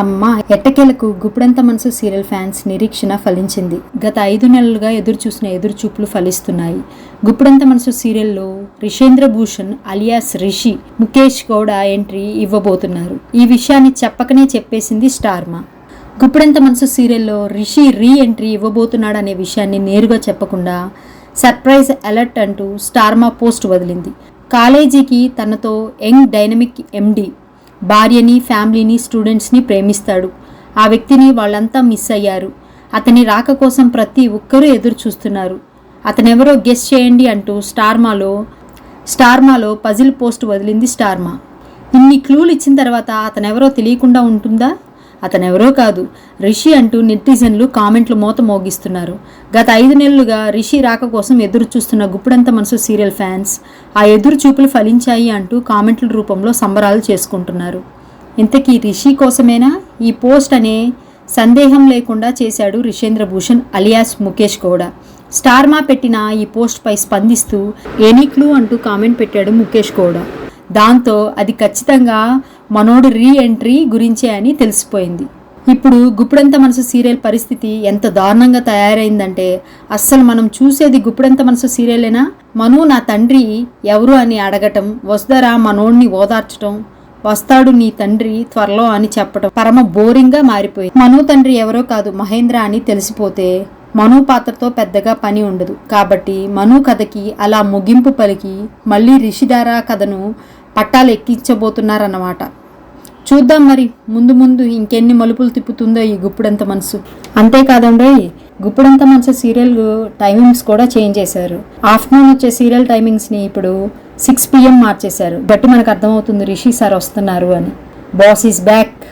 అమ్మ ఎట్టకేలకు గుప్పుడంత మనసు సీరియల్ ఫ్యాన్స్ నిరీక్షణ ఫలించింది. గత ఐదు నెలలుగా ఎదురు చూసిన ఎదురు చూపులు ఫలిస్తున్నాయి. గుప్పుడంత మనసు సీరియల్లో రిషేంద్ర భూషణ్ అలియాస్ రిషి ముఖేష్ గౌడ ఎంట్రీ ఇవ్వబోతున్నారు. ఈ విషయాన్ని చెప్పకనే చెప్పేసింది స్టార్మా. గుప్పుడంత మనసు సీరియల్లో రిషి రీ ఎంట్రీ ఇవ్వబోతున్నాడనే విషయాన్ని నేరుగా చెప్పకుండా సర్ప్రైజ్ అలర్ట్ అంటూ స్టార్మా పోస్ట్ వదిలింది. కాలేజీకి తనతో యంగ్ డైనమిక్ ఎండి భార్యని ఫ్యామిలీని స్టూడెంట్స్ని ప్రేమిస్తాడు. ఆ వ్యక్తిని వాళ్ళంతా మిస్ అయ్యారు. అతని రాక కోసం ప్రతి ఒక్కరూ ఎదురు చూస్తున్నారు అతనెవరో గెస్ చేయండి అంటూ స్టార్మాలో స్టార్మాలో పజిల్ పోస్ట్ వదిలింది స్టార్మా. ఇన్ని క్లూలు ఇచ్చిన తర్వాత అతనెవరో తెలియకుండా ఉంటుందా? అతనెవరో కాదు. రిషి అంటూ నెటిజన్లు కామెంట్లు మోత మోగిస్తున్నారు. గత ఐదు నెలలుగా రిషి రాక కోసం ఎదురు చూస్తున్న గుప్పుడంత మనసు సీరియల్ ఫ్యాన్స్ ఆ ఎదురు చూపులు ఫలించాయి అంటూ కామెంట్ల రూపంలో సంబరాలు చేసుకుంటున్నారు. ఇంతకీ రిషి కోసమేనా? ఈ పోస్ట్ అనే సందేహం లేకుండా చేశాడు Rishendra Bhushan alias Mukesh Gowda. Star Maa పెట్టిన ఈ పోస్ట్పై స్పందిస్తూ ఎనీ క్లూ అంటూ కామెంట్ పెట్టాడు ముఖేష్ గౌడ. దాంతో అది ఖచ్చితంగా మనోడి రీ ఎంట్రీ గురించే అని తెలిసిపోయింది. ఇప్పుడు గుప్పుడంత మనసు సీరియల్ పరిస్థితి ఎంత దారుణంగా తయారైందంటే అస్సలు మనం చూసేది గుప్పుడంత మనసు సీరియలేనా? మను నా తండ్రి ఎవరు అని అడగటం వస్తారా మనోడిని ఓదార్చటం వస్తాడు నీ తండ్రి త్వరలో అని చెప్పటం పరమ బోరింగ్గా మారిపోయింది. మను తండ్రి ఎవరో కాదు మహేంద్ర అని తెలిసిపోతే మను పాత్రతో పెద్దగా పని ఉండదు. కాబట్టి మను కథకి అలా ముగింపు పలికి మళ్ళీ రిషిధారా కథను పట్టాలు ఎక్కించబోతున్నారన్నమాట. చూద్దాం మరి ముందు ముందు ఇంకెన్ని మలుపులు తిప్పుతుందో ఈ గుప్పుడంత మనసు. అంతేకాదండి గుప్పుడంత మనసు సీరియల్ టైమింగ్స్ కూడా చేంజ్ చేశారు. ఆఫ్టర్నూన్ వచ్చే సీరియల్ టైమింగ్స్ని ఇప్పుడు సిక్స్ పిఎం మార్చేశారు. బట్టి మనకు అర్థమవుతుంది రిషి సార్ వస్తున్నారు అని. Boss is back.